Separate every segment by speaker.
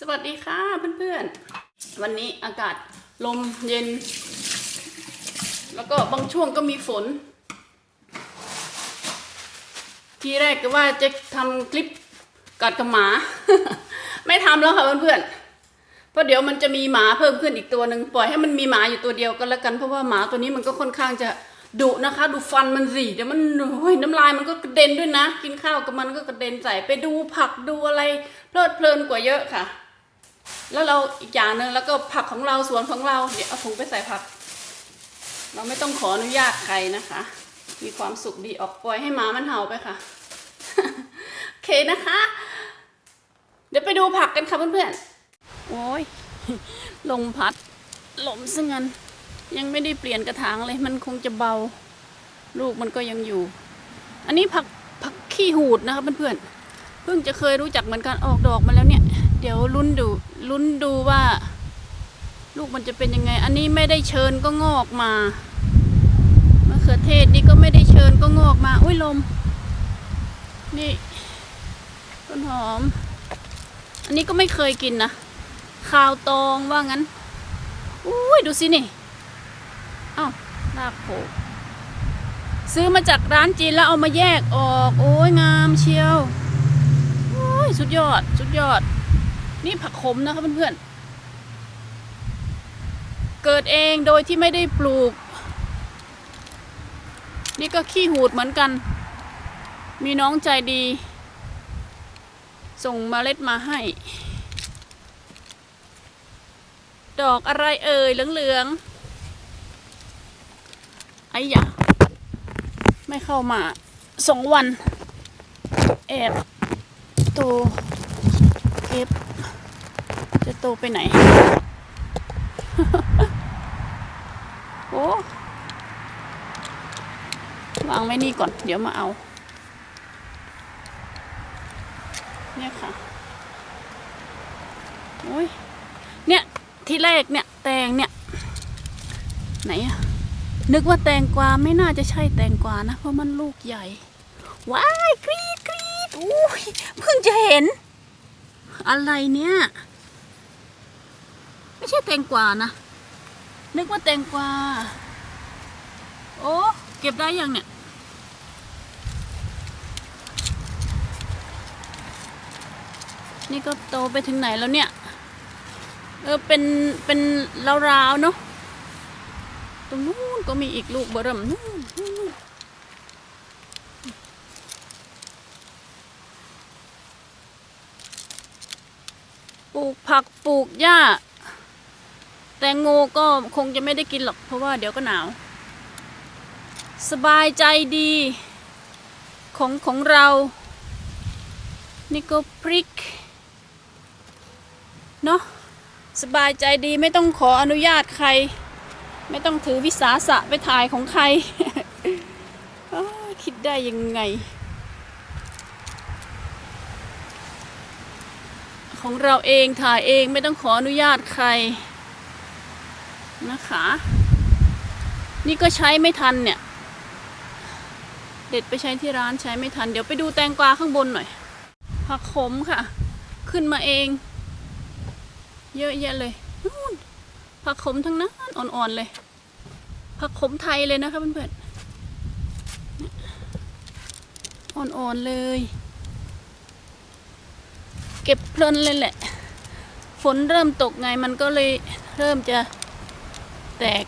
Speaker 1: สวัสดีค่ะเพื่อนๆ วันนี้อากาศลมเย็น แล้วก็บางช่วงก็มีฝน ทีแรกก็ว่าจะทำคลิปกัดกับหมา ไม่ทำแล้วค่ะเพื่อนๆ เพราะเดี๋ยวมันจะมีหมาเพิ่มขึ้นอีกตัวหนึ่งปล่อยให้มันมีหมาอยู่ตัวเดียวก็แล้วกัน เพราะว่าหมาตัวนี้มันก็ค่อนข้างจะดุนะคะ ดูฟันมันสิเดี๋ยวมันโอ้ยน้ำลายมันก็กระเด็นด้วยนะ กินข้าวกับมันก็กระเด็นใส่ไปดูผักดูอะไร เพลิดเพลินกว่าเยอะค่ะ แล้วเราอีกอย่างหนึ่งแล้วก็ผักของเราสวนของเราเดี๋ยวเอาถุงไปใส่ผัก เราไม่ต้องขออนุญาตใครนะคะ มีความสุขดีออกปล่อยให้หมามันเห่าไปค่ะโอเคนะคะ เดี๋ยวไปดูผักกันค่ะเพื่อนๆโอ้ยลมพัดลมซะงั้นยังไม่ได้เปลี่ยนกระถางเลยมันคงจะเบา ลูกมันก็ยังอยู่ อันนี้ผักผักขี้หูดนะคะเพื่อนๆเพิ่งจะเคยรู้จักเหมือนกันออกดอกมาแล้วเนี่ย เดี๋ยวลุ้นดู ลุ้นดูว่า ลูกมันจะเป็นยังไง อันนี้ไม่ได้เชิญก็งอกมามะเขือเทศนี่ก็ไม่ได้เชิญก็งอกมา อุ้ยลม นี่ต้นหอม อันนี้ก็ไม่เคยกินนะข้าวตองว่างั้น อุ้ยดูสินี่เอ้าลากโผล่ซื้อมาจากร้านจีนแล้วเอามาแยกออก โอ้ยงามเชียว โอ้ยสุดยอด สุดยอด นี่ผักขมนะคะเพื่อนๆ เกิดเองโดยที่ไม่ได้ปลูก นี่ก็ขี้หูดเหมือนกัน มีน้องใจดี ส่งเมล็ดมาให้ ดอกอะไรเอ่ยเหลืองๆ ไอ้ยะไม่เข้ามาสองวัน แอบตเก็บจะ ตไปไหน โอ้วางไว้นี่ก่อน เดี๋ยวมาเอา เนี่ยค่ะโอ้ยเนี่ย ที่แรกเนี่ย แตงเนี่ย ไหนอะนึกว่าแตงกวาไม่น่าจะใช่แตงกวานะ เพราะมันลูกใหญ่ ว้ายกรีดกรีดอุ้ยเพิ่งจะเห็น อะไรเนี่ย ไม่ใช่แตงกวานะ นึกว่าแตงกวา โอ้ เก็บได้ยังเนี่ย นี่ก็โตไปถึงไหนแล้วเนี่ย เออ เป็น เป็นราวๆเนาะ ตรงนู้นก็มีอีกลูกเบอร์เริ่มนู่นนู่นปลูกผักปลูกหญ้า แตงโมก็คงจะไม่ได้กินหรอก เพราะว่าเดี๋ยวก็หนาว สบายใจดี ของของเรา นี่ก็พริก เนาะสบายใจดีไม่ต้องขออนุญาตใคร ไม่ต้องถือวิสาสะไปถ่ายของใคร คิดได้ยังไง ของเราเองถ่ายเองไม่ต้องขออนุญาตใคร นะคะ นี่ก็ใช้ไม่ทันเนี่ย เด็ดไปใช้ที่ร้านใช้ไม่ทัน เดี๋ยวไปดูแตงกวาข้างบนหน่อย ผักขมค่ะ ขึ้นมาเอง เยอะแยะเลยนู่นผักขมทั้งนั้นอ่อนๆเลย ผักขมไทยเลยนะคะเพื่อนๆอ่อนๆเลย เก็บเพลินเลยแหละ ฝนเริ่มตกไงมันก็เลยเริ่มจะ แตก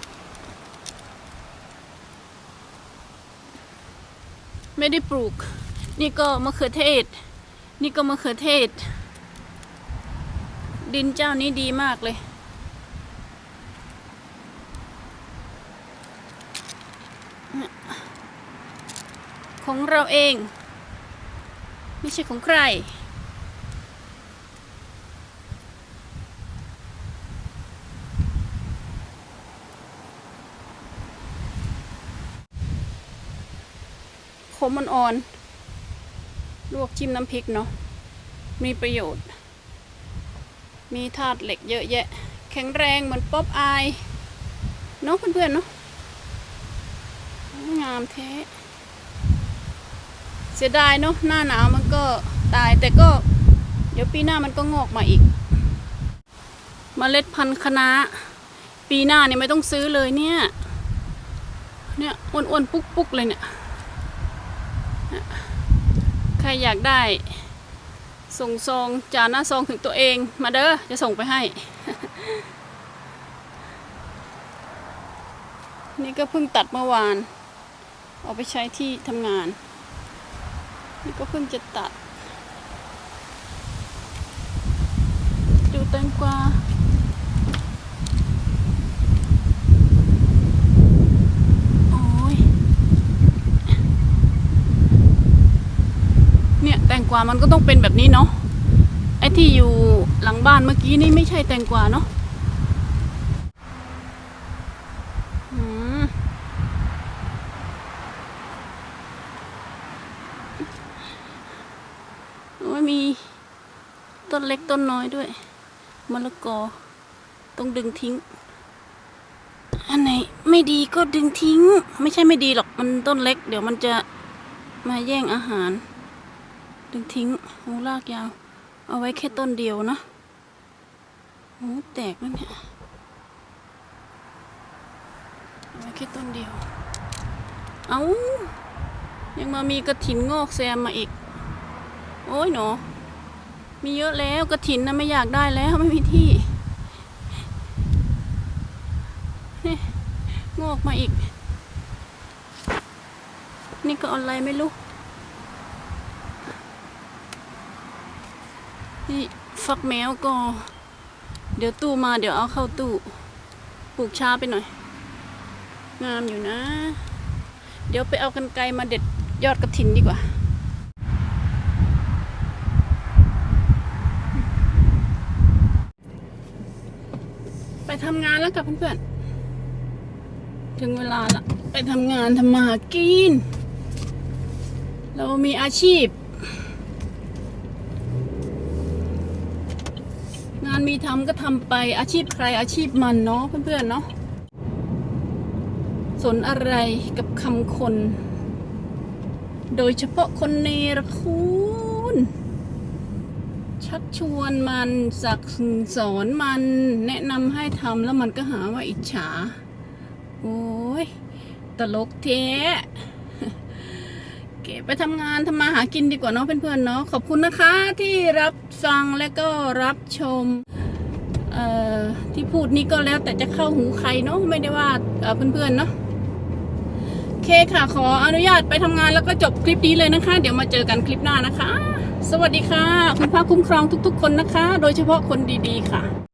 Speaker 1: ไม่ได้ปลูก นี่ก็มะเขือเทศ นี่ก็มะเขือเทศ ดินเจ้านี้ดีมากเลย ของเราเอง ไม่ใช่ของใคร มอ่อนๆลวกจิ้มน้ำพริกเนาะมีประโยชน์ มีธาตุเหล็กเยอะแยะ แข็งแรงเหมือนป๊อปอายเนาะเพื่อนๆเนาะงามแท้เสียดายเนาะหน้าหนาวมันก็ตายแต่ก็ เดี๋ยวปีหน้ามันก็งอกมาอีกเมล็ดพันธุ์คะน้าปีหน้าเนี่ยไม่ต้องซื้อเลยเนี่ย เนี่ยอ้วนๆ ปุ๊กๆ เลยเนี่ย ใครอยากได้ ส่งซองจานหน้าซองถึงตัวเองมาเด้อจะส่งไปให้ นี่ก็เพิ่งตัดเมื่อวาน เอาไปใช้ที่ทำงาน นี่ก็เพิ่งจะตัด ดูแตงกวาโอ้ย เนี่ยแตงกวามันก็ต้องเป็นแบบนี้เนาะไอ้ที่อยู่หลังบ้านเมื่อกี้นี่ไม่ใช่แตงกวาเนาะอืมโอ้ยมีต้นเล็กต้นน้อยด้วยมะละกอ ต้องดึงทิ้ง อันไหนไม่ดีก็ดึงทิ้ง ไม่ใช่ไม่ดีหรอกมันต้นเล็ก เดี๋ยวมันจะมาแย่งอาหาร ดึงทิ้งโอ้ลากยาว เอาไว้แค่ต้นเดียวเนาะโอ้แตกแล้วเนี่ยเอาไว้แค่ต้นเดียว เอายังมามีกระถินงอกแซมมาอีก โอ้ยหนอมีเยอะแล้วกระถินนะไม่อยากได้แล้วไม่มีที่งอกมาอีก นี่ก็อะไรไม่รู้ นี่ ฟักแมวก็ เดี๋ยวตู้มาเดี๋ยวเอาเข้าตู้ปลูกช้าไปหน่อย งามอยู่นะ เดี๋ยวไปเอากันไกลมาเด็ดยอดกระถินดีกว่าไปทำงานแล้วกับเพื่อนๆ ถึงเวลาละ ไปทำงานทำมาหากิน เรามีอาชีพานมีทำก็ทำไปอาชีพใครอาชีพมันเนาะเพื่อนๆเนาะสนอะไรกับคำคน โดยเฉพาะคนเนรคุณชักชวนมันสักสอนมันแนะนำให้ทำแล้วมันก็หาว่าอิจฉา โอ้ย ตลกแท้ เก็บไปทำงานทำมาหากินดีกว่าเนาะเพื่อนๆเนาะขอบคุณนะคะที่รับฟังและก็รับชมเอ่อที่พูดนี่ก็แล้วแต่จะเข้าหูใครเนาะไม่ได้ว่าเอ่อเพื่อนๆเนาะโอเคค่ะขออนุญาตไปทำงานแล้วก็จบคลิปนี้เลยนะคะ เดี๋ยวมาเจอกันคลิปหน้านะคะ สวัสดีค่ะ คุณพระคุ้มครองทุก ๆ คนนะคะ โดยเฉพาะคนดีๆค่ะ